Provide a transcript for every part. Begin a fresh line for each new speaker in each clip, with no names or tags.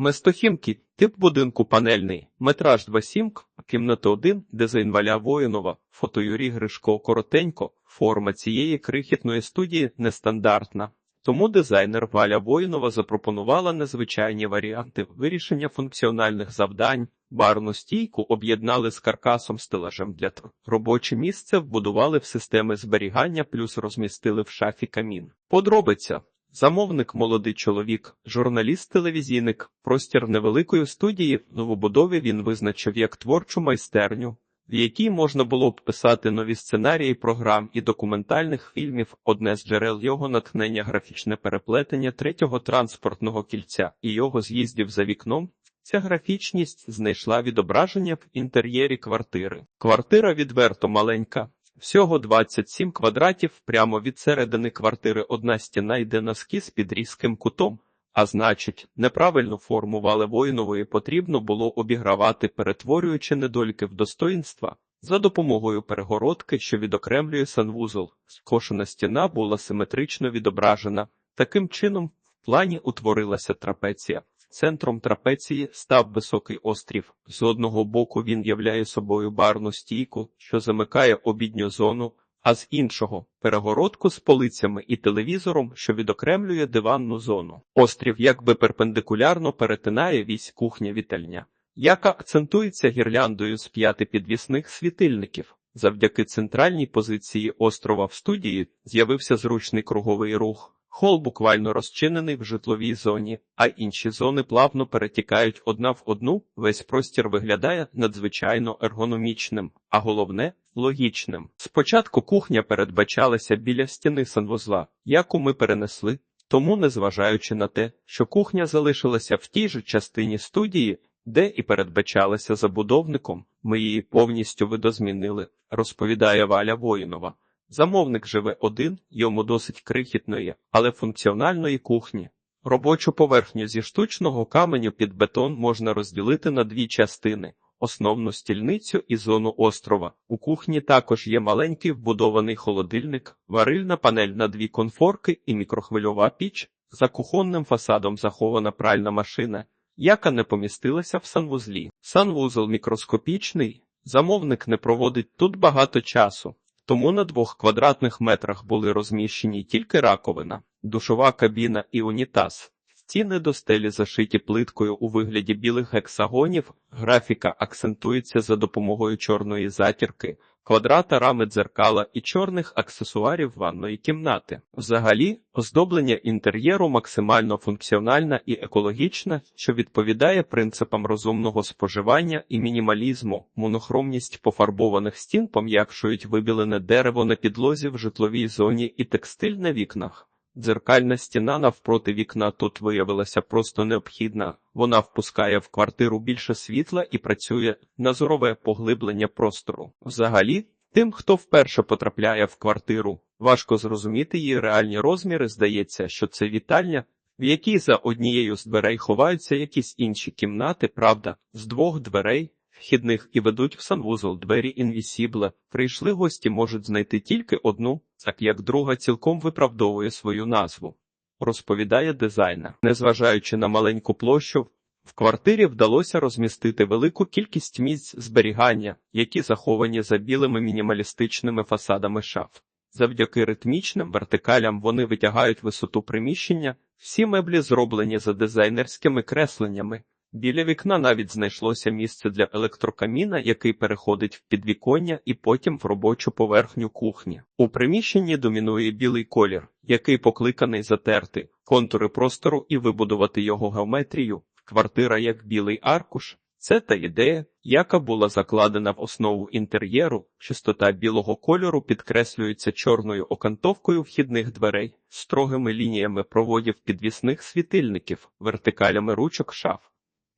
Местохімки, тип будинку панельний, метраж 2,7, кімната 1, дизайн Валя Воїнова, фото Юрій Гришко коротенько, форма цієї крихітної студії нестандартна. Тому дизайнер Валя Воїнова запропонувала незвичайні варіанти вирішення функціональних завдань. Барну стійку об'єднали з каркасом стелажем для тр. Робоче місце вбудували в системи зберігання, плюс розмістили в шафі камін. Подробиця. Замовник молодий чоловік, журналіст-телевізійник, простір невеликої студії новобудові він визначив як творчу майстерню, в якій можна було б писати нові сценарії програм і документальних фільмів. Одне з джерел його натхнення графічне переплетення третього транспортного кільця і його з'їздів за вікном. Ця графічність знайшла відображення в інтер'єрі квартири. Квартира відверто маленька. Всього 27 квадратів прямо від середини квартири одна стіна йде на скіз під різким кутом, а значить, неправильну форму валевоїнової потрібно було обігравати, перетворюючи недоліки в достоїнства. За допомогою перегородки, що відокремлює санвузол, скошена стіна була симетрично відображена. Таким чином, в плані утворилася трапеція. Центром трапеції став високий острів. З одного боку він являє собою барну стійку, що замикає обідню зону, а з іншого перегородку з полицями і телевізором, що відокремлює диванну зону. Острів якби перпендикулярно перетинає вісь кухня-вітальня, яка акцентується гірляндою з п'яти підвісних світильників. Завдяки центральній позиції острова в студії з'явився зручний круговий рух. Хол буквально розчинений в житловій зоні, а інші зони плавно перетікають одна в одну. Весь простір виглядає надзвичайно ергономічним, а головне логічним. Спочатку кухня передбачалася біля стіни санвузла, яку ми перенесли. Тому, незважаючи на те, що кухня залишилася в тій же частині студії, де і передбачалася забудовником, ми її повністю видозмінили, розповідає Валя Воїнова. Замовник живе один, йому досить крихітної, але функціональної кухні. Робочу поверхню зі штучного каменю під бетон можна розділити на дві частини: основну стільницю і зону острова. У кухні також є маленький вбудований холодильник, варильна панель на дві конфорки і мікрохвильова піч. За кухонним фасадом захована пральна машина, яка не помістилася в санвузлі. Санвузол мікроскопічний, замовник не проводить тут багато часу. Тому на двох квадратних метрах були розміщені тільки раковина, душова кабіна і унітаз. Стіни до стелі зашиті плиткою у вигляді білих гексагонів, графіка акцентується за допомогою чорної затірки, квадрата рами дзеркала і чорних аксесуарів ванної кімнати. Взагалі, оздоблення інтер'єру максимально функціональне і екологічне, що відповідає принципам розумного споживання і мінімалізму. Монохромність пофарбованих стін пом'якшують вибілене дерево на підлозі в житловій зоні і текстиль на вікнах. Дзеркальна стіна навпроти вікна тут виявилася просто необхідна. Вона впускає в квартиру більше світла і працює на зорове поглиблення простору. Взагалі, тим, хто вперше потрапляє в квартиру, важко зрозуміти її реальні розміри. Здається, що це вітальня, в якій за однією з дверей ховаються якісь інші кімнати, правда, з двох дверей. Вхідних і ведуть в санвузол двері інвісібле. Прийшли гості можуть знайти тільки одну, так як друга цілком виправдовує свою назву. Розповідає дизайнер. Незважаючи на маленьку площу, в квартирі вдалося розмістити велику кількість місць зберігання, які заховані за білими мінімалістичними фасадами шаф. Завдяки ритмічним вертикалям вони витягають висоту приміщення, всі меблі зроблені за дизайнерськими кресленнями. Біля вікна навіть знайшлося місце для електрокаміна, який переходить в підвіконня і потім в робочу поверхню кухні. У приміщенні домінує білий колір, який покликаний затерти контури простору і вибудувати його геометрію. Квартира як білий аркуш. Це та ідея, яка була закладена в основу інтер'єру, чистота білого кольору підкреслюється чорною окантовкою вхідних дверей, строгими лініями проводів підвісних світильників, вертикалями ручок шаф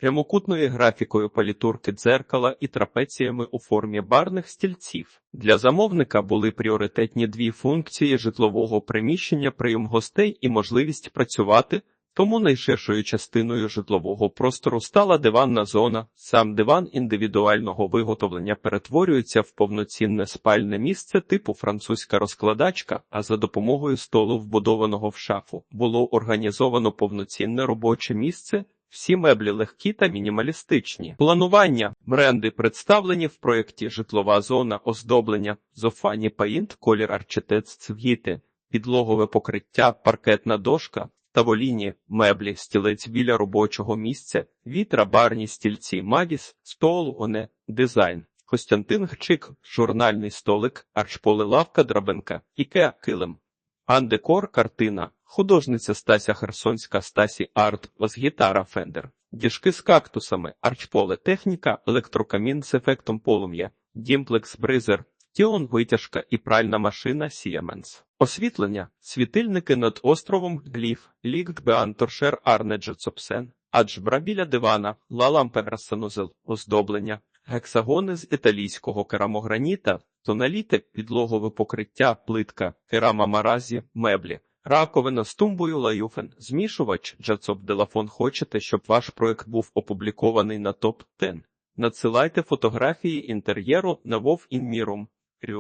прямокутною графікою палітурки дзеркала і трапеціями у формі барних стільців. Для замовника були пріоритетні дві функції житлового приміщення, прийом гостей і можливість працювати. Тому найширшою частиною житлового простору стала диванна зона. Сам диван індивідуального виготовлення перетворюється в повноцінне спальне місце типу французька розкладачка, а за допомогою столу, вбудованого в шафу, було організовано повноцінне робоче місце, Всі меблі легкі та мінімалістичні. Планування бренди представлені в проєкті Житлова зона оздоблення Зофані Paint, колір арчитект цвіти, підлогове покриття, паркетна дошка, таволіні, меблі, стілець біля робочого місця, вітра, барні стільці, магіс, стол, оне, дизайн. Костянтин Гчик, журнальний столик, арчполи лавка, драбинка, ікеа, килим. Андекор, картина, художниця Стася Херсонська, Стасі Арт, бас-гітара Фендер, діжки з кактусами, арчполе техніка, електрокамін з ефектом полум'я, дімплекс бризер, Тіон витяжка і пральна машина Siemens. Освітлення, світильники над островом Гліф, Лік Беанторшер Арне Аджбра біля дивана, Лалампера санузел, оздоблення, гексагони з італійського керамограніта, тоналіте, підлогове покриття, плитка, керама маразі, меблі. Раковина з тумбою лаюфен, змішувач, Джацоп Делафон. Хочете, щоб ваш проект був опублікований на топ 10 Надсилайте фотографії інтер'єру на Вов. Рю.